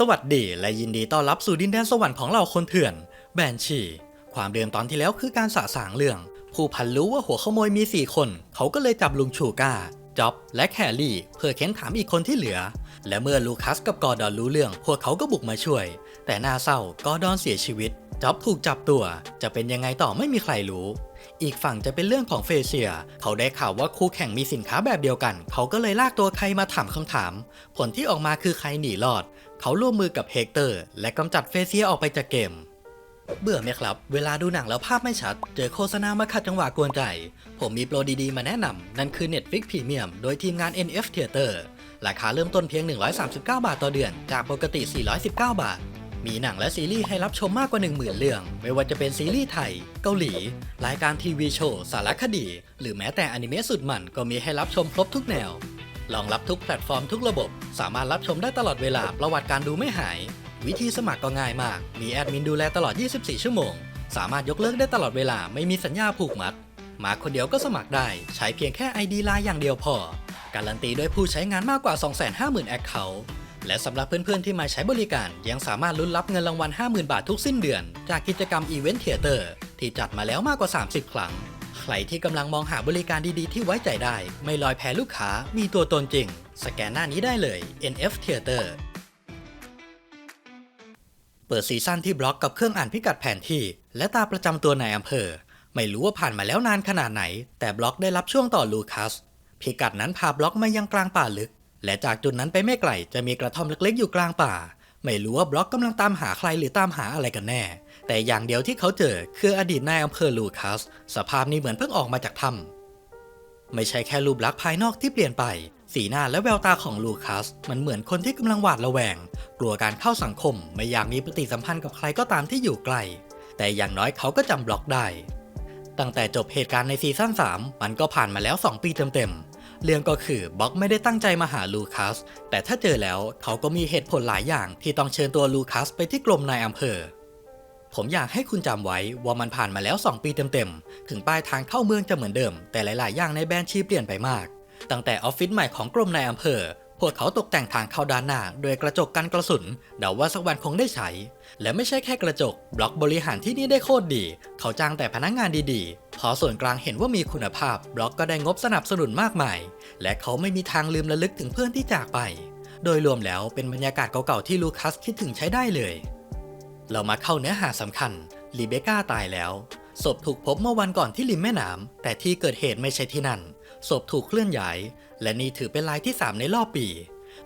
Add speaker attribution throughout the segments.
Speaker 1: สวัสดีและยินดีต้อนรับสู่ดินแดนสวรรค์ของเราคนเถื่อน แบนชี ความเดิมตอนที่แล้วคือการสะสางเรื่อง ผู้พันรู้ว่าหัวขโมยมี 4 คน เขาก็เลยจับลุงชูก้าจ็อบ และแคลรี่ เพื่อเค้นถามอีกคนที่เหลือ และเมื่อลูคัสกับกอร์ดอนรู้เรื่อง พวกเขาก็บุกมาช่วย แต่น่าเศร้ากอร์ดอนเสียชีวิต จ็อบถูกจับตัว จะเป็นยังไงต่อไม่มีใครรู้ อีกฝั่งจะเป็นเรื่องของเฟเชีย เขาได้ข่าวว่าคู่แข่งมีสินค้าแบบเดียวกัน เขาก็เลยลากตัวใครมาถามคำถาม ผลที่ออกมาคือใครหนีรอด เขาร่วมมือกับเฮกเตอร์ และกำจัดเฟเซียออกไปจากเกม เบื่อไหมครับ เวลาดูหนังแล้วภาพไม่ชัด เจอโฆษณามาขัดจังหวะกวนใจ ผมมีโปรดีๆ มาแนะนำ นั่นคือ Netflix Premium โดยทีมงาน NF Theater ราคาเริ่มต้นเพียง 139 บาทต่อเดือน จากปกติ 419 บาท มีหนังและซีรีส์ให้รับชมมากกว่า 10,000 เรื่อง ไม่ว่าจะเป็นซีรีส์ไทย เกาหลี รายการทีวีโชว์ สารคดี หรือแม้แต่อนิเมะสุดมันก็มีให้รับชมครบทุกแนว รองรับทุกแพลตฟอร์มทุกระบบ สามารถรับชมได้ตลอดเวลาประวัติการดูไม่หาย วิธีสมัครก็ง่ายมาก มีแอดมินดูแลตลอด 24 ชั่วโมง สามารถยกเลิกได้ตลอดเวลาไม่มีสัญญาผูกมัด มาคนเดียวก็สมัครได้ ใช้เพียงแค่ ID ไลน์อย่างเดียวพอ การันตีด้วยผู้ใช้งานมากกว่า 250,000 แอคเคาท์และสำหรับเพื่อนๆที่มาใช้บริการยังสามารถลุ้นรับเงินรางวัล 50,000 บาททุกสิ้นเดือน จากกิจกรรมอีเวนต์เทเตอร์ที่จัดมาแล้วมากกว่า 30 ครั้ง รที่กำลังมองหาบริการดีๆ ที่ไว้ใจได้ ไม่ลอยแพลูกค้า มีตัวตนจริง สแกนหน้านี้ได้เลย NF Theater เปิดซีซั่นที่บล็อกกับเครื่องอ่านพิกัดแผนที่ และตาประจำตัวนายอำเภอ ไม่รู้ว่าผ่านมาแล้วนานขนาดไหน แต่บล็อกได้รับช่วงต่อลูคัส พิกัดนั้นพาบล็อกมายังกลางป่าลึก และจากจุดนั้นไปไม่ไกลจะมีกระท่อมเล็กๆอยู่กลางป่า ไม่รู้ว่าบล็อกกำลังตามหาใครหรือตามหาอะไรกันแน่ แต่อย่างเดียวที่เขาเจอคืออดีตนายอำเภอลูคัส สภาพนี้เหมือนเพิ่งออกมาจากถ้ำไม่ใช่แค่รูปลักษณ์ภายนอกที่เปลี่ยนไป สีหน้าและแววตาของลูคัส มันเหมือนคนที่กำลังหวาดระแวง กลัวการเข้าสังคม ไม่อยากมีปฏิสัมพันธ์กับใครก็ตามที่อยู่ใกล้แต่อย่างน้อยเขาก็จำบล็อกได้ ตั้งแต่จบเหตุการณ์ในซีซั่น3มันก็ผ่านมาแล้ว 2 ปีเต็มๆ เรื่องก็คือบล็อกไม่ได้ตั้งใจมาหาลูคัส แต่ถ้าเจอแล้วเขาก็มีเหตุผลหลายอย่างที่ต้องเชิญตัวลูคัสไปที่กรมนายอำเภอ ผมอยากให้คุณจำไว้ว่ามันผ่านมาแล้ว 2 ปีเต็มๆ ถึงป้ายทางเข้าเมืองจะเหมือนเดิม แต่หลายๆ อย่างในแบรนด์ชีเปลี่ยนไปมาก ตั้งแต่ออฟฟิศใหม่ของกรมนายอำเภอพวกเขาตกแต่งทางเข้าด้านหน้าโดยกระจกกันกระสุนเดาว่าสักวันคงได้ใช้ และไม่ใช่แค่กระจก บล็อกบริหารที่นี่ได้โคตรดี เขาจ้างแต่พนักงานดีๆ พอส่วนกลางเห็นว่ามีคุณภาพ บล็อกก็ได้งบสนับสนุนมากมาย และเขาไม่มีทางลืมระลึกถึงเพื่อนที่จากไป โดยรวมแล้วเป็นบรรยากาศเก่าๆที่ลูคัสคิดถึงใช้ได้เลย เรามาเข้าเนื้อหาสำคัญลีเบก้าตายแล้วศพถูกพบเมื่อวันก่อนที่ริมแม่น้ำแต่ที่เกิดเหตุไม่ใช่ที่นั่นศพถูกเคลื่อนย้าย และนี่ถือเป็นรายที่ 3 ในรอบปี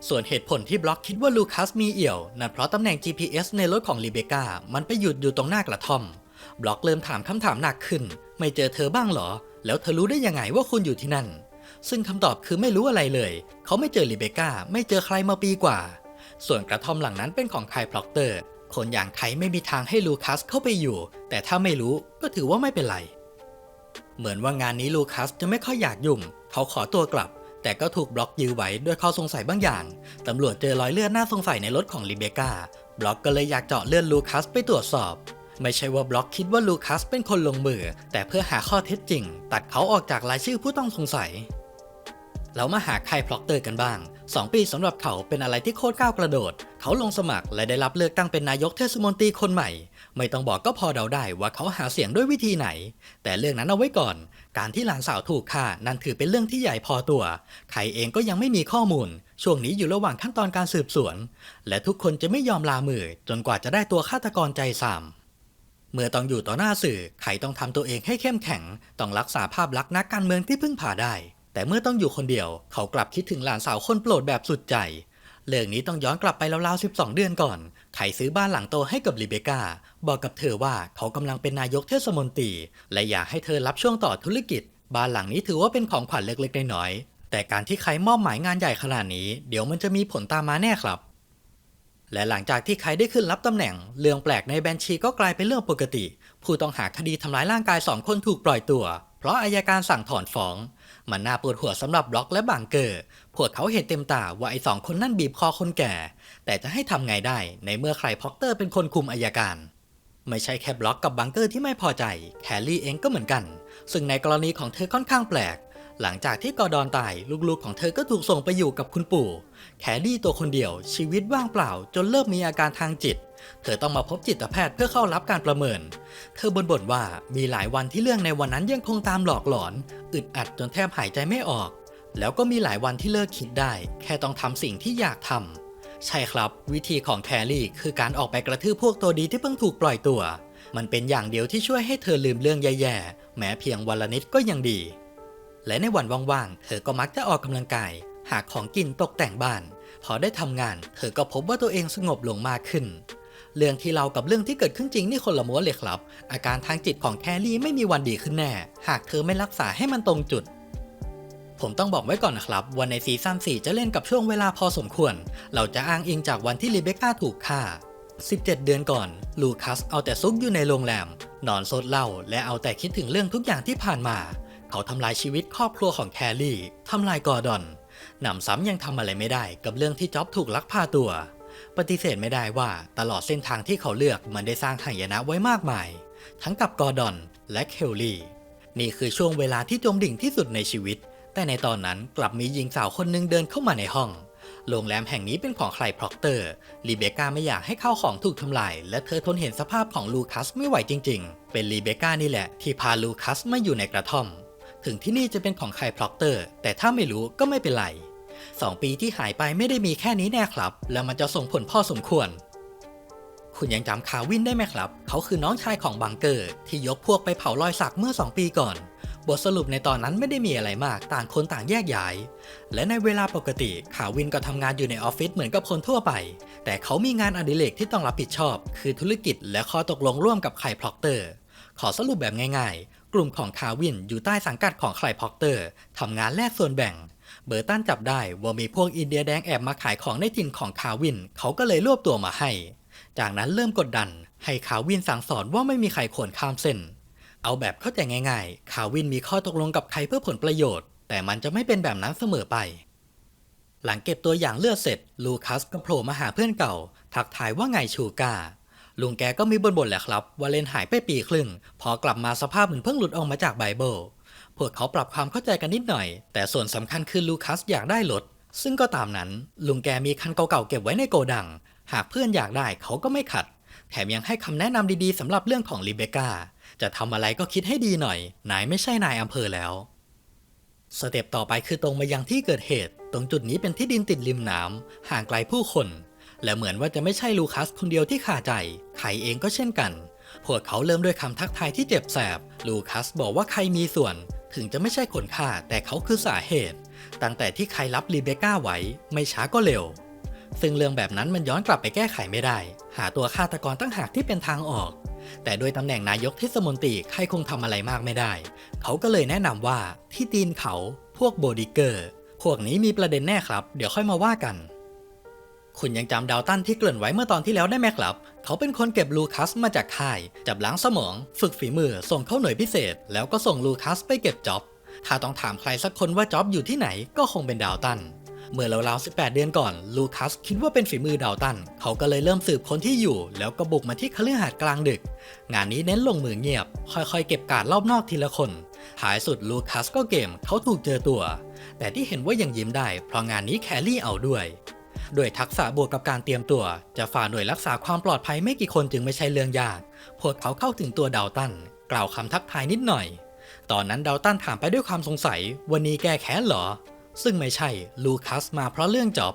Speaker 1: ส่วนเหตุผลที่บล็อกคิดว่าลูคัสมีเอี่ยวนั่นเพราะตำแหน่ง GPS ในรถของลีเบก้ามันไปหยุดอยู่ตรงหน้ากระท่อม บล็อกเริ่มถามคำถามหนักขึ้น ไม่เจอเธอบ้างหรอ แล้วเธอรู้ได้ยังไงว่าคุณอยู่ที่นั่น ซึ่งคำตอบคือไม่รู้อะไรเลย เขาไม่เจอลีเบก้า ไม่เจอใครมาปีกว่า ส่วนกระท่อมหลังนั้นเป็นของใครพล็อกเตอร์ คนอย่างใครไม่มีทางให้ลูคัสเข้าไปอยู่ แต่ถ้าไม่รู้ก็ถือว่าไม่เป็นไร เหมือนว่างานนี้ลูคัสจะไม่ค่อยอยากยุ่ง เขาขอตัวกลับ แต่ก็ถูกบล็อกยื้อไว้ด้วยข้อสงสัยบางอย่าง ตำรวจเจอรอยเลือดน่าสงสัยในรถของลิเบกาบล็อกก็เลยอยากเจาะเลือดลูคัสไปตรวจสอบ ไม่ใช่ว่าบล็อกคิดว่าลูคัสเป็นคนลงมือ แต่เพื่อหาข้อเท็จจริง ตัดเขาออกจากรายชื่อผู้ต้องสงสัย เรามาหาใครพล็อกเตอร์กันบ้าง 2 ปีสำหรับเขาเป็นอะไรที่โคตรก้าวกระโดด เขาลงสมัครและได้รับเลือกตั้งเป็นนายกเทศมนตรีคนใหม่ ไม่ต้องบอกก็พอเดาได้ว่าเขาหาเสียงด้วยวิธีไหน แต่เรื่องนั้นเอาไว้ก่อน การที่หลานสาวถูกฆ่านั่นถือเป็นเรื่องที่ใหญ่พอตัว ใครเองก็ยังไม่มีข้อมูล ช่วงนี้อยู่ระหว่างขั้นตอนการสืบสวน และทุกคนจะไม่ยอมลามือจนกว่าจะได้ตัวฆาตกรใจสาม เมื่อต้องอยู่ต่อหน้าสื่อใครต้องทำตัวเองให้เข้มแข็ง ต้องรักษาภาพลักษณ์นักการเมืองที่พึ่งพาได้ แต่เมื่อต้องอยู่คนเดียว เขากลับคิดถึงหลานสาวคนโปรดแบบสุดใจ เรื่องนี้ต้องย้อนกลับไปราวๆ12 เดือนก่อนใครซื้อบ้านหลังโตให้กับลิเบกาบอกกับเธอว่าเขากำลังเป็นนายกเทศมนตรี และอยากให้เธอรับช่วงต่อธุรกิจ บ้านหลังนี้ถือว่าเป็นของขวัญเล็กๆน้อยๆแต่การที่ใครมอบหมายงานใหญ่ขนาดนี้ เดี๋ยวมันจะมีผลตามมาแน่ครับ และหลังจากที่ใครได้ขึ้นรับตำแหน่ง เรื่องแปลกในแบนชีก็กลายเป็นเรื่องปกติ ผู้ต้องหาคดีทำร้ายร่างกายสองคนถูกปล่อยตัว เพราะอายการสั่งถอนฟ้อง มันน่าปวดหัวสำหรับบล็อกและบังเกอร์ พวกเขาเห็นเต็มตาว่าไอ้สองคนนั่นบีบคอคนแก่ แต่จะให้ทำไงได้ในเมื่อใครพ็อกเตอร์เป็นคนคุมอายการ ไม่ใช่แค่บล็อกกับบังเกอร์ที่ไม่พอใจ แคลรี่เองก็เหมือนกัน ซึ่งในกรณีของเธอค่อนข้างแปลก หลังจากที่กอดอนตายลูกๆของเธอก็ถูกส่งไปอยู่กับคุณปู่ แคลรี่ตัวคนเดียวชีวิตว่างเปล่าจนเริ่มมีอาการทางจิต เธอต้องมาพบจิตแพทย์เพื่อเข้ารับการประเมิน เธอบ่นๆว่ามีหลายวันที่เรื่องในวันนั้นยังคงตามหลอกหลอน อึดอัดจนแทบหายใจไม่ออก แล้วก็มีหลายวันที่เลิกคิดได้ แค่ต้องทำสิ่งที่อยากทำใช่ครับ วิธีของแคลรี่คือการออกไปกระทืบพวกตัวดีที่เพิ่งถูกปล่อยตัว มันเป็นอย่างเดียวที่ช่วยให้เธอลืมเรื่องแย่ๆแม้เพียงวันละนิดก็ยังดี และในวันว่างๆ เธอก็มักจะออกกำลังกาย หาของกินตกแต่งบ้าน พอได้ทำงาน เธอก็พบว่าตัวเองสงบลงมากขึ้น เรื่องที่เรากับเรื่องที่เกิดขึ้นจริงนี่คนละม้วนเลยครับ อาการทางจิตของแคลรี่ไม่มีวันดีขึ้นแน่ หากเธอไม่รักษาให้มันตรงจุดผมต้องบอกไว้ก่อนนะครับวันในซีซั่น4จะเล่นกับช่วงเวลาพอสมควร เราจะอ้างอิงจากวันที่รีเบคก้าถูกฆ่า 17 เดือนก่อน ลูคัสเอาแต่ซุกอยู่ในโรงแรม นอนโซดเหล้าและเอาแต่คิดถึงเรื่องทุกอย่างที่ผ่านมา เขาทำลายชีวิตครอบครัวของแคลรี่ทำลายกอร์ดอนหนำซ้ำยังทำอะไรไม่ได้กับเรื่องที่จ็อบถูกลักพาตัว ปฏิเสธไม่ได้ว่าตลอดเส้นทางที่เขาเลือกมันได้สร้างหายนะไว้มากมาย ทั้งกับกอร์ดอนและเคลลี่ นี่คือช่วงเวลาที่จมดิ่งที่สุดในชีวิต แต่ในตอนนั้นกลับมีหญิงสาวคนหนึ่งเดินเข้ามาในห้อง โรงแรมแห่งนี้เป็นของใครพร็อกเตอร์รีเบคก้าไม่อยากให้ข้าวของถูกทำลาย และเธอทนเห็นสภาพของลูคัสไม่ไหวจริง ๆ เป็นรีเบคก้านี่แหละที่พาลูคัสมาอยู่ในกระท่อม ถึงที่นี่จะเป็นของใครพร็อกเตอร์ แต่ถ้าไม่รู้ก็ไม่เป็นไรสองปีที่หายไปไม่ได้มีแค่นี้แน่ครับ แล้วมันจะส่งผลพ่อสมควร คุณยังจำคาวินได้ไหมครับ เขาคือน้องชายของบังเกอร์ ที่ยกพวกไปเผารอยสักเมื่อ 2 ปีก่อน บทสรุปในตอนนั้นไม่ได้มีอะไรมาก ต่างคนต่างแยกย้าย และในเวลาปกติคาวินก็ทำงานอยู่ในออฟฟิศเหมือนกับคนทั่วไป แต่เขามีงานอดิเรกที่ต้องรับผิดชอบ คือธุรกิจและข้อตกลงร่วมกับไคลพล็อกเตอร์ขอสรุปแบบง่าย กลุ่มของคาวินอยู่ใต้สังกัดของไคลพ็อกเตอร์ทำงานแลกส่วนแบ่ง เบอร์ตันจับได้ว่ามีพวกอินเดียแดงแอบมาขายของในถิ่นของคาวิน เขาก็เลยรวบตัวมาให้ จากนั้นเริ่มกดดัน ให้คาวินสั่งสอนว่าไม่มีใครควรข้ามเส้น เอาแบบเข้าใจง่ายๆ คาวินมีข้อตกลงกับใครเพื่อผลประโยชน์ แต่มันจะไม่เป็นแบบนั้นเสมอไป หลังเก็บตัวอย่างเลือดเสร็จ ลูคัสก็โผล่มาหาเพื่อนเก่า ทักทายว่าไงชูกา ลุงแกก็มีบ่นๆแหละครับ ว่าเลนหายไปปีครึ่ง พอกลับมาสภาพเหมือนเพิ่งหลุดออกมาจากไบเบิลพวกเขาปรับความเข้าใจกันนิดหน่อย แต่ส่วนสำคัญคือลูคัสอยากได้รถซึ่งก็ตามนั้น ลุงแกมีคันเก่าๆเก็บไว้ในโกดัง หากเพื่อนอยากได้เขาก็ไม่ขัด แถมยังให้คำแนะนำดีๆสำหรับเรื่องของลิเบกาจะทำอะไรก็คิดให้ดีหน่อย นายไม่ใช่นายอำเภอแล้ว สเต็ปต่อไปคือตรงมายังที่เกิดเหตุ ตรงจุดนี้เป็นที่ดินติดริมน้ำห่างไกลผู้คน และเหมือนว่าจะไม่ใช่ลูคัสคนเดียวที่ขาใจไข่เองก็เช่นกัน พวกเขาเริ่มด้วยคำทักทายที่เจ็บแสบ ลูคัสบอกว่าใครมีส่วน ถึงจะไม่ใช่คนฆ่าแต่เขาคือสาเหตุ ตั้งแต่ที่ใครรับรีเบก้าไว้ ไม่ช้าก็เร็ว ซึ่งเรื่องแบบนั้นมันย้อนกลับไปแก้ไขไม่ได้ หาตัวฆาตกรตั้งหากที่เป็นทางออก แต่โดยตำแหน่งนายกเทศมนตรีใครคงทำอะไรมากไม่ได้ เขาก็เลยแนะนำว่าที่ตีนเขาพวกโบดิเกอร์ พวกนี้มีประเด็นแน่ครับ เดี๋ยวค่อยมาว่ากัน คุณยังจำดาวตันที่เกริ่นไว้เมื่อตอนที่แล้วได้ไหมครับ เขาเป็นคนเก็บลูคัสมาจากค่าย จับล้างสมอง ฝึกฝีมือ ส่งเข้าหน่วยพิเศษ แล้วก็ส่งลูคัสไปเก็บจ็อบ ถ้าต้องถามใครสักคนว่าจ็อบอยู่ที่ไหนก็คงเป็นดาวตัน เมื่อราวๆ18 เดือนก่อน ลูคัสคิดว่าเป็นฝีมือดาวตัน เขาก็เลยเริ่มสืบคนที่อยู่ แล้วก็บุกมาที่คฤหาสน์กลางดึก งานนี้เน้นลงมือเงียบ ค่อยๆ เก็บการรอบนอกทีละคน ท้ายสุดลูคัสก็เกมเขาถูกเจอตัว แต่ที่เห็นว่ายังยิ้มได้ เพราะงานนี้แคลรี่เอาด้วย ด้วยทักษะบวกกับการเตรียมตัว จะฝ่าหน่วยรักษาความปลอดภัยไม่กี่คนจึงไม่ใช่เรื่องยาก พวกเขาเข้าถึงตัวดาวตัน กล่าวคำทักทายนิดหน่อย ตอนนั้นดาวตันถามไปด้วยความสงสัย วันนี้แก้แค้นหรอ ซึ่งไม่ใช่ลูคัสมาเพราะเรื่องจอบ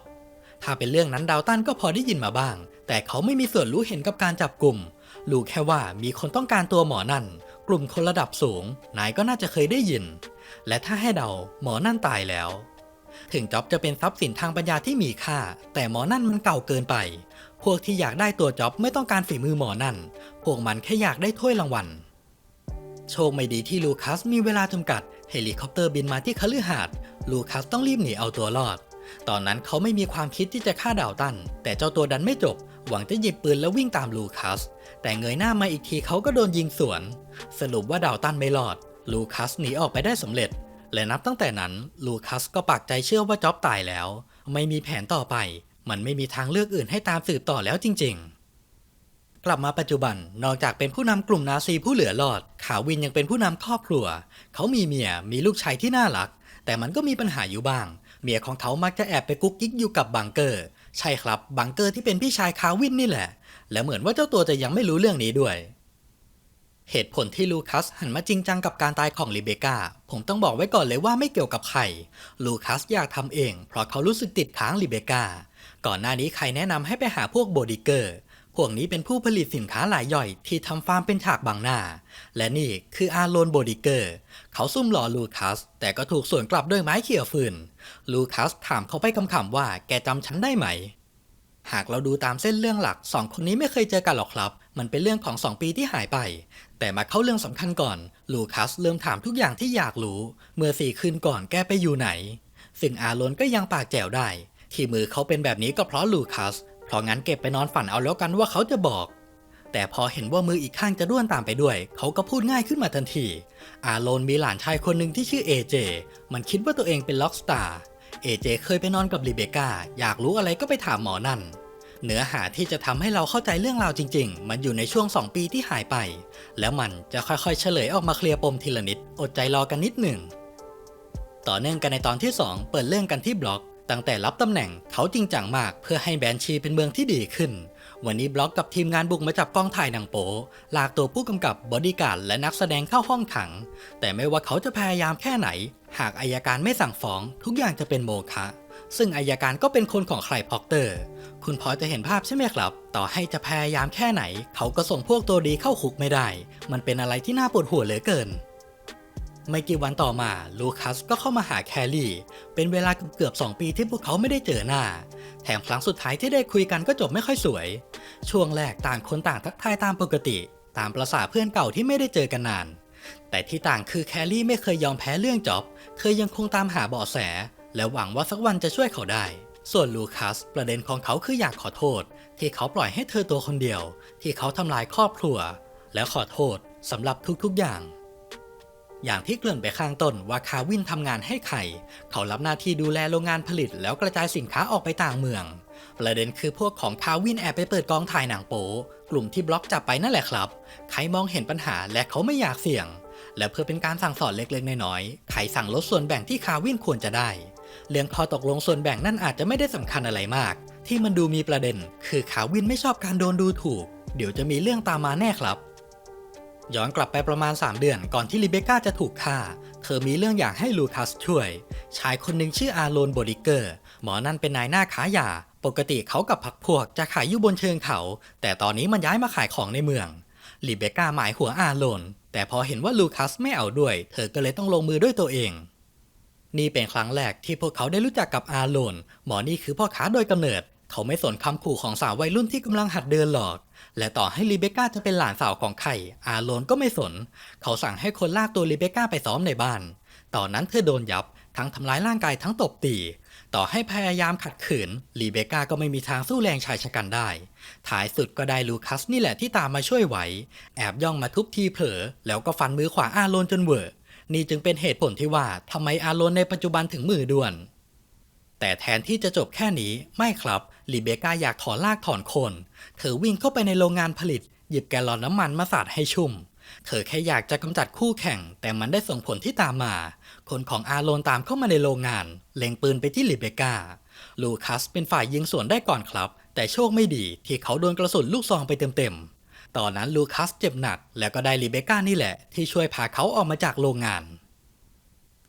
Speaker 1: ถ้าเป็นเรื่องนั้นดาวตันก็พอได้ยินมาบ้าง แต่เขาไม่มีส่วนรู้เห็นกับการจับกลุ่ม รู้แค่ว่ามีคนต้องการตัวหมอนั่น กลุ่มคนระดับสูงนายก็น่าจะเคยได้ยิน และถ้าให้เดาหมอนั่นตายแล้ว ถึงจ็อบจะเป็นทรัพย์สินทางปัญญาที่มีค่า แต่หมอนั่นมันเก่าเกินไป พวกที่อยากได้ตัวจ็อบไม่ต้องการฝีมือหมอนั่น พวกมันแค่อยากได้ถ้วยรางวัล โชคไม่ดีที่ลูคัสมีเวลาจำกัด เฮลิคอปเตอร์บินมาที่คฤหาสน์ลูคัสต้องรีบหนีเอาตัวรอด ตอนนั้นเขาไม่มีความคิดที่จะฆ่าดาวตัน แต่เจ้าตัวดันไม่จบ หวังจะหยิบปืนแล้ววิ่งตามลูคัส แต่เงยหน้ามาอีกทีเขาก็โดนยิงสวน สรุปว่าดาวตันไม่รอด ลูคัสหนีออกไปได้สำเร็จ และนับตั้งแต่นั้นลูคัสก็ปักใจเชื่อว่าจ็อบตายแล้ว ไม่มีแผนต่อไป มันไม่มีทางเลือกอื่นให้ตามสืบต่อแล้วจริง ๆ กลับมาปัจจุบันนอกจากเป็นผู้นำกลุ่มนาซีผู้เหลือรอด ขาวินยังเป็นผู้นำครอบครัว เขามีเมียมีลูกชายที่น่ารัก แต่มันก็มีปัญหาอยู่บ้าง เมียของเขามักจะแอบไปกุ๊กกิ๊กอยู่กับบังเกอร์ ใช่ครับบังเกอร์ที่เป็นพี่ชายคาวินนี่แหละ และเหมือนว่าเจ้าตัวจะยังไม่รู้เรื่องนี้ด้วย เหตุผลที่ลูคัสหันมาจริงจังกับการตายของลิเบกาผมต้องบอกไว้ก่อนเลยว่าไม่เกี่ยวกับใคร ลูคัสอยากทำเอง เพราะเขารู้สึกติดค้างลิเบกาก่อนหน้านี้ใครแนะนำให้ไปหาพวกโบดิเกอร์ พวกนี้เป็นผู้ผลิตสินค้าหลายย่อยที่ทำฟาร์มเป็นฉากบางหน้า และนี่คืออาโลนโบดิเกอร์ เขาซุ่มหล่อลูคัส แต่ก็ถูกสวนกลับด้วยไม้เขี่ยฟืน ลูคัสถามเขาไปคำๆว่าแกจำฉันได้ไหมหากเราดูตามเส้นเรื่องหลักสองคนนี้ไม่เคยเจอกันหรอกครับ มันเป็นเรื่องของสองปีที่หายไป แต่มาเข้าเรื่องสำคัญก่อน ลูคัสเริ่มถามทุกอย่างที่อยากรู้ เมื่อสี่คืนก่อนแกไปอยู่ไหน ซึ่งอาโลนก็ยังปากแจ๋วได้ ที่มือเขาเป็นแบบนี้ก็เพราะลูคัส เพราะงั้นเก็บไปนอนฝันเอาแล้วกันว่าเขาจะบอก แต่พอเห็นว่ามืออีกข้างจะด้วนตามไปด้วย เขาก็พูดง่ายขึ้นมาทันที อาโลนมีหลานชายคนหนึ่งที่ชื่อเอเจ มันคิดว่าตัวเองเป็นล็อกสตาร์ เอเจเคยไปนอนกับลิเบกาอยากรู้อะไรก็ไปถามหมอนั่น เนื้อหาที่จะทำให้เราเข้าใจเรื่องราวจริง ๆ มันอยู่ในช่วง 2 ปีที่หายไป แล้วมันจะค่อยๆ เฉลยออกมาเคลียร์ปมทีละนิด อดใจรอกันนิดหนึ่ง ต่อเนื่องกันในตอนที่ 2 เปิดเรื่องกันที่บล็อก ตั้งแต่รับตำแหน่งเขาจริงจังมากเพื่อให้แบนชีเป็นเมืองที่ดีขึ้น วันนี้บล็อกกับทีมงานบุกมาจับกล้องถ่ายหนังโป๊ลากตัวผู้กำกับบอดี้การ์ดและนักแสดงเข้าห้องขัง แต่ไม่ว่าเขาจะพยายามแค่ไหน หากอายการไม่สั่งฟ้อง ทุกอย่างจะเป็นโมฆะ ซึ่งอายการก็เป็นคนของใครพอกเตอร์ คุณพอจะเห็นภาพใช่ไหมครับ ต่อให้จะพยายามแค่ไหน เขาก็ส่งพวกตัวดีเข้าคุกไม่ได้ มันเป็นอะไรที่น่าปวดหัวเหลือเกิน ไม่กี่วันต่อมาลูคัสก็เข้ามาหาแคลรี่ เป็นเวลาเกือบ2ปีที่พวกเขาไม่ได้เจอหน้า แถมครั้งสุดท้ายที่ได้คุยกันก็จบไม่ค่อยสวย ช่วงแรกต่างคนต่างทักทายตามปกติ ตามประษาเพื่อนเก่าที่ไม่ได้เจอกันนานแต่ที่ต่างคือแคลรี่ไม่เคยยอมแพ้เรื่องจ็อบ เคยยังคงตามหาเบาะแส และหวังว่าสักวันจะช่วยเขาได้ ส่วนลูคัสประเด็นของเขาคืออยากขอโทษ ที่เขาปล่อยให้เธอตัวคนเดียว ที่เขาทำลายครอบครัว และขอโทษสำหรับทุกๆอย่างอย่างที่เกริ่นไปข้างต้นว่าคาวินทำงานให้ใครเขารับหน้าที่ดูแลโรงงานผลิตแล้วกระจายสินค้าออกไปต่างเมือง ประเด็นคือพวกของคาวินแอบไปเปิดกองถ่ายหนังโป๊กลุ่มที่บล็อกจับไปนั่นแหละครับใครมองเห็นปัญหาและเขาไม่อยากเสี่ยง และเพื่อเป็นการสั่งสอนเล็กๆน้อยๆใครสั่งลดส่วนแบ่งที่คาวินควรจะได้ เรื่องข้อตกลงส่วนแบ่งนั่นอาจจะไม่ได้สำคัญอะไรมาก ที่มันดูมีประเด็น คือคาวินไม่ชอบการโดนดูถูก เดี๋ยวจะมีเรื่องตามมาแน่ครับ ย้อนกลับไปประมาณ 3 เดือนก่อนที่ลิเบก้าจะถูกฆ่า เธอมีเรื่องอยากให้ลูคัสช่วย ชายคนหนึ่งชื่ออาโลนโบดิเกอร์ หมอนั่นเป็นนายหน้าค้ายา ปกติเขากับพักพวกจะขายอยู่บนเชิงเขา แต่ตอนนี้มันย้ายมาขายของในเมืองลิเบก้าหมายหัวอาโลนแต่พอเห็นว่าลูคัสไม่เอาด้วย เธอก็เลยต้องลงมือด้วยตัวเอง นี่เป็นครั้งแรกที่พวกเขาได้รู้จักกับอาโลนหมอนี่คือพ่อค้าโดยกำเนิด เขาไม่สนคำขู่ของสาววัยรุ่นที่กำลังหัดเดินหรอก และต่อให้ลิเบก้าจะเป็นหลานสาวของใครอาโลนก็ไม่สน เขาสั่งให้คนลากตัวลิเบก้าไปซ้อมในบ้าน ตอนนั้นเธอโดนยับทั้งทำร้ายร่างกายทั้งตบตี ต่อให้พยายามขัดขืนลีเบก้าก็ไม่มีทางสู้แรงชายชะกันได้ ท้ายสุดก็ได้ลูคัสนี่แหละที่ตามมาช่วยไวแอบย่องมาทุบทีเผลอแล้วก็ฟันมือขวาอาโลนจนเวอร์ นี่จึงเป็นเหตุผลที่ว่าทำไมอาโลนในปัจจุบันถึงมือด่วน แต่แทนที่จะจบแค่นี้ไม่ครับลีเบกาอยากถอนลากถอนคน เธอวิ่งเข้าไปในโรงงานผลิต หยิบแกลลอนน้ำมันมาสาดให้ชุ่ม เธอแค่อยากจะกำจัดคู่แข่ง แต่มันได้ส่งผลที่ตามมา คนของอาโลนตามเข้ามาในโรงงาน เล็งปืนไปที่ลิเบกาลูคัสเป็นฝ่ายยิงสวนได้ก่อนครับ แต่โชคไม่ดีที่เขาโดนกระสุนลูกซองไปเต็มๆ ตอนนั้นลูคัสเจ็บหนัก แล้วก็ได้ลิเบก้านี่แหละ ที่ช่วยพาเขาออกมาจากโรงงาน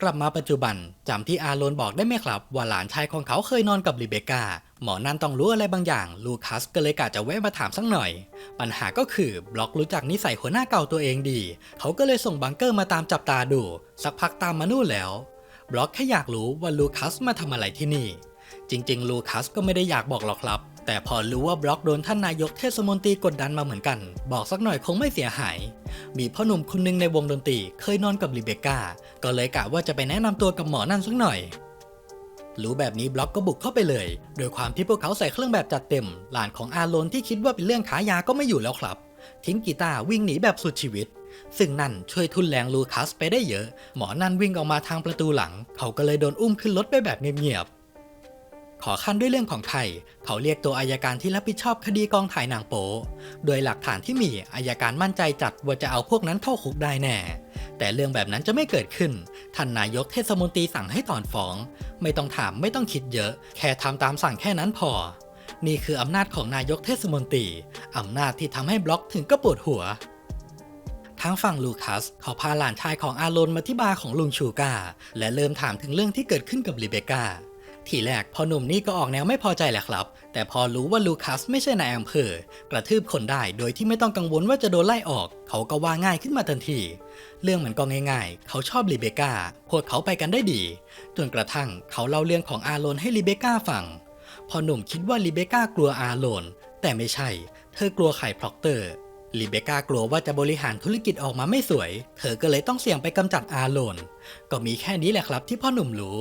Speaker 1: กลับมาปัจจุบันจำที่อาโลนบอกได้ไหมครับ ว่าหลานชายของเขาเคยนอนกับลิเบกาหมอนั่นต้องรู้อะไรบางอย่าง ลูคัสก็เลยกะจะแวะมาถามสักหน่อย ปัญหาก็คือบล็อกรู้จักนิสัยหัวหน้าเก่าตัวเองดี เขาก็เลยส่งบังเกอร์มาตามจับตาดู สักพักตามมานู่นแล้ว บล็อกแค่อยากรู้ว่าลูคัสมาทำอะไรที่นี่ จริง ๆ ลูคัสก็ไม่ได้อยากบอกหรอกครับ แต่พอรู้ว่าบล็อกโดนท่านนายกเทศมนตรีกดดันมาเหมือนกัน บอกสักหน่อยคงไม่เสียหาย มีพ่อหนุ่มคนหนึ่งในวงดนตรีเคยนอนกับลิเบก้า ก็เลยกะว่าจะไปแนะนำตัวกับหมอนั่นสักหน่อยรู้แบบนี้บล็อกก็บุกเข้าไปเลย โดยความที่พวกเขาใส่เครื่องแบบจัดเต็ม หลานของอาโลนที่คิดว่าเป็นเรื่องขายาก็ไม่อยู่แล้วครับ ทิ้งกีตาร์วิ่งหนีแบบสุดชีวิต ซึ่งนั่นช่วยทุนแรงลูคัสไปได้เยอะ หมอนั่นวิ่งออกมาทางประตูหลัง เขาก็เลยโดนอุ้มขึ้นรถไปแบบเงียบ ขอขั้นด้วยเรื่องของไทย เขาเรียกตัวอายการที่รับผิดชอบคดีกองถ่ายหนังโป๊โดยหลักฐานที่มีอายการมั่นใจจัดว่าจะเอาพวกนั้นเข้าคุกได้แน่ แต่เรื่องแบบนั้นจะไม่เกิดขึ้น ท่านนายกเทศมนตรีสั่งให้ถอนฟ้อง ไม่ต้องถามไม่ต้องคิดเยอะ แค่ทำตามสั่งแค่นั้นพอ นี่คืออำนาจของนายกเทศมนตรีอำนาจที่ทำให้บล็อกถึงก็ปวดหัวทางฝั่งลูคัสเขาพาหลานชายของอาโลนมาที่บาร์ของลุงชูกาและเริ่มถามถึงเรื่องที่เกิดขึ้นกับลิเบกา ทีแรกพอหนุ่มนี่ก็ออกแนวไม่พอใจแหละครับ แต่พอรู้ว่าลูคัสไม่ใช่นายอำเภอ กระทืบคนได้โดยที่ไม่ต้องกังวลว่าจะโดนไล่ออก เขาก็ว่าง่ายขึ้นมาทันที เรื่องมันก็ง่ายๆ เขาชอบลิเบกาพวกเขาไปกันได้ดี จนกระทั่งเขาเล่าเรื่องของอาโลนให้ลิเบกาฟัง พอหนุ่มคิดว่าลิเบกากลัวอาโลนแต่ไม่ใช่ เธอกลัวไข่พล็อกเตอร์ลิเบกากลัวว่าจะบริหารธุรกิจออกมาไม่สวย เธอก็เลยต้องเสี่ยงไปกำจัดอาโลน ก็มีแค่นี้แหละครับที่พ่อหนุ่มรู้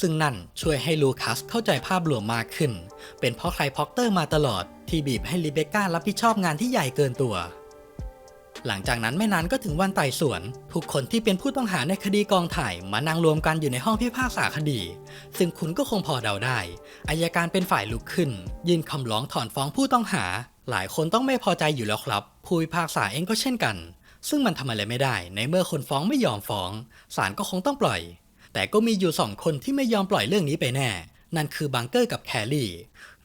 Speaker 1: ซึ่งนั่นช่วยให้ลูคัสเข้าใจภาพรวมมากขึ้น เป็นเพราะใครพ็อกเตอร์มาตลอด ที่บีบให้ลิเบก้ารับผิดชอบงานที่ใหญ่เกินตัว หลังจากนั้นไม่นานก็ถึงวันไต่สวน ทุกคนที่เป็นผู้ต้องหาในคดีกองถ่ายมานั่งรวมกันอยู่ในห้องพิพากษาคดี ซึ่งคุณก็คงพอเดาได้อายการเป็นฝ่ายลุกขึ้น ยื่นคำร้องถอนฟ้องผู้ต้องหา หลายคนต้องไม่พอใจอยู่แล้วครับ ผู้พิพากษาเองก็เช่นกัน ซึ่งมันทำอะไรไม่ได้ ในเมื่อคนฟ้องไม่ยอมฟ้องศาลก็คงต้องปล่อย แต่ก็มีอยู่สองคนที่ไม่ยอมปล่อยเรื่องนี้ไปแน่ นั่นคือบังเกอร์กับแคลรี่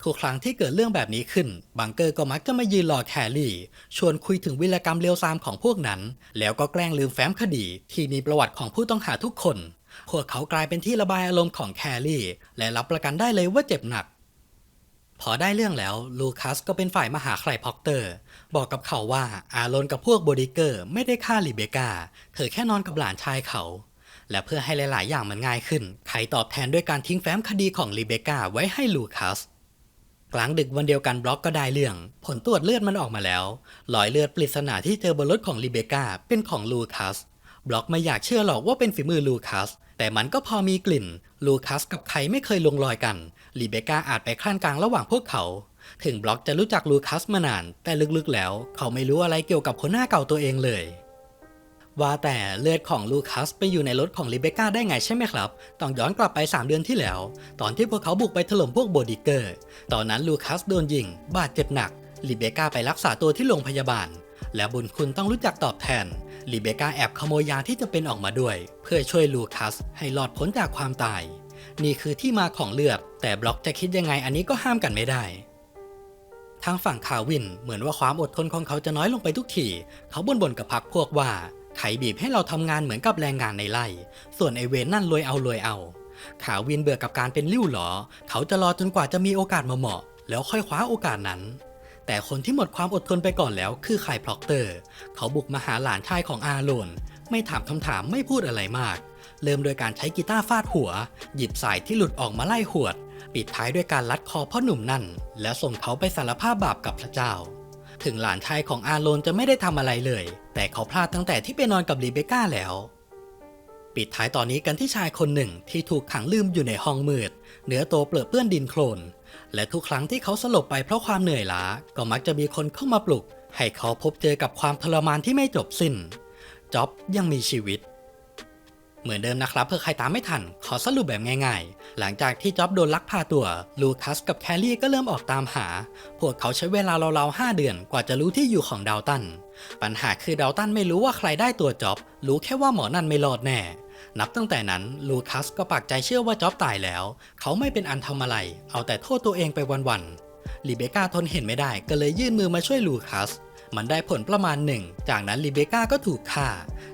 Speaker 1: ทุกครั้งที่เกิดเรื่องแบบนี้ขึ้น บังเกอร์ก็มักจะมายืนรอแคลรี่ ชวนคุยถึงวิรกรรมเลวทรามของพวกนั้น แล้วก็แกล้งลืมแฟ้มคดี ที่มีประวัติของผู้ต้องหาทุกคน พวกเขากลายเป็นที่ระบายอารมณ์ของแคลรี่ และรับประกันได้เลยว่าเจ็บหนักพอได้เรื่องแล้วลูคัสก็เป็นฝ่ายมาหาใครพ็อกเตอร์ บอกกับเขาว่าอาโลนกับพวกบอดิเกอร์ไม่ได้ฆ่าลิเบกาเธอแค่นอนกับหลานชายเขา และเพื่อให้หลาย ๆ อย่างมันง่ายขึ้นใครตอบแทนด้วยการทิ้งแฟ้มคดีของลิเบกาไว้ให้ลูคัส กลางดึกวันเดียวกันบล็อกก็ได้เรื่อง ผลตรวจเลือดมันออกมาแล้วรอยเลือดปริศนาที่เจอบนรถของลิเบกาเป็นของลูคัส บล็อกไม่อยากเชื่อหรอกว่าเป็นฝีมือลูคัส แต่มันก็พอมีกลิ่น ลูคัสกับใครไม่เคยลงรอยกันลิเบกาอาจไปคลั่นกลางระหว่างพวกเขา ถึงบล็อกจะรู้จักลูคัสมานาน แต่ลึก ๆ แล้ว เขาไม่รู้อะไรเกี่ยวกับคนหน้าเก่าตัวเองเลย ว่าแต่เลือดของลูคัสไปอยู่ในรถของลิเบกาได้ไงใช่ไหมครับ ต้องย้อนกลับไป 3 เดือนที่แล้ว ตอนที่พวกเขาบุกไปถล่มพวกโบดิเกอร์ ตอนนั้นลูคัสโดนยิง บาดเจ็บหนักลิเบกาไปรักษาตัวที่โรงพยาบาล และบุญคุณต้องรู้จักตอบแทนลิเบกาแอบขโมยยาที่จะเป็นออกมาด้วย เพื่อช่วยลูคัสให้รอดพ้นจากความตาย นี่คือที่มาของเลือด แต่บล็อกจะคิดยังไงอันนี้ก็ห้ามกันไม่ได้ทางฝั่งคาวินเหมือนว่าความอดทนของเขาจะน้อยลงไปทุกที เขาบ่นๆกับพักพวกว่า ไขบีบให้เราทำงานเหมือนกับแรงงานในไร่ ส่วนไอเวนนั่นรวยเอารวยเอา ขาวินเบื่อกับการเป็นริ้วหรอ เขาจะรอจนกว่าจะมีโอกาสมาเหมาะ แล้วค่อยคว้าโอกาสนั้น แต่คนที่หมดความอดทนไปก่อนแล้วคือไข่พล็อกเตอร์ เขาบุกมาหาหลานชายของอาโลน ไม่ถามคำถามไม่พูดอะไรมาก เริ่มโดยการใช้กีตาร์ฟาดหัว หยิบสายที่หลุดออกมาไล่หวด ปิดท้ายด้วยการลัดคอพ่อหนุ่มนั่น และส่งเขาไปสารภาพบาปกับพระเจ้า ถึงหลานชายของอาโลนจะไม่ได้ทำอะไรเลย แต่เขาพลาดตั้งแต่ที่ไปนอนกับลีเบก้าแล้ว ปิดท้ายตอนนี้กันที่ชายคนหนึ่งที่ถูกขังลืมอยู่ในห้องมืด เนื้อตัวเปลือเปื้อนดินโคลน และทุกครั้งที่เขาสลบไปเพราะความเหนื่อยล้า ก็มักจะมีคนเข้ามาปลุก ให้เขาพบเจอกับความทรมานที่ไม่จบสิ้นจ็อบยังมีชีวิต เหมือนเดิมนะครับเพื่อใครตามไม่ทัน ขอสรุปแบบง่ายๆ หลังจากที่จ็อบโดนลักพาตัว ลูคัสกับแคลรี่ก็เริ่มออกตามหา พวกเขาใช้เวลาราวๆ5เดือนกว่าจะรู้ที่อยู่ของดาวตัน ปัญหาคือดาวตันไม่รู้ว่าใครได้ตัวจ็อบ รู้แค่ว่าหมอนั่นไม่รอดแน่ นับตั้งแต่นั้นลูคัสก็ปักใจเชื่อว่าจ็อบตายแล้ว เขาไม่เป็นอันทำอะไร เอาแต่โทษตัวเองไปวันๆลิเบกาทนเห็นไม่ได้ก็เลยยื่นมือมาช่วยลูคัส มันได้ผลประมาณหนึ่ง จากนั้นลิเบกาก็ถูกฆ่า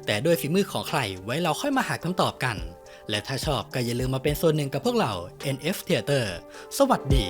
Speaker 1: แต่ด้วยฝีมือของใครไว้เราค่อยมาหาคำตอบกัน และถ้าชอบก็อย่าลืมมาเป็นส่วนหนึ่งกับพวกเรา NF Theater สวัสดี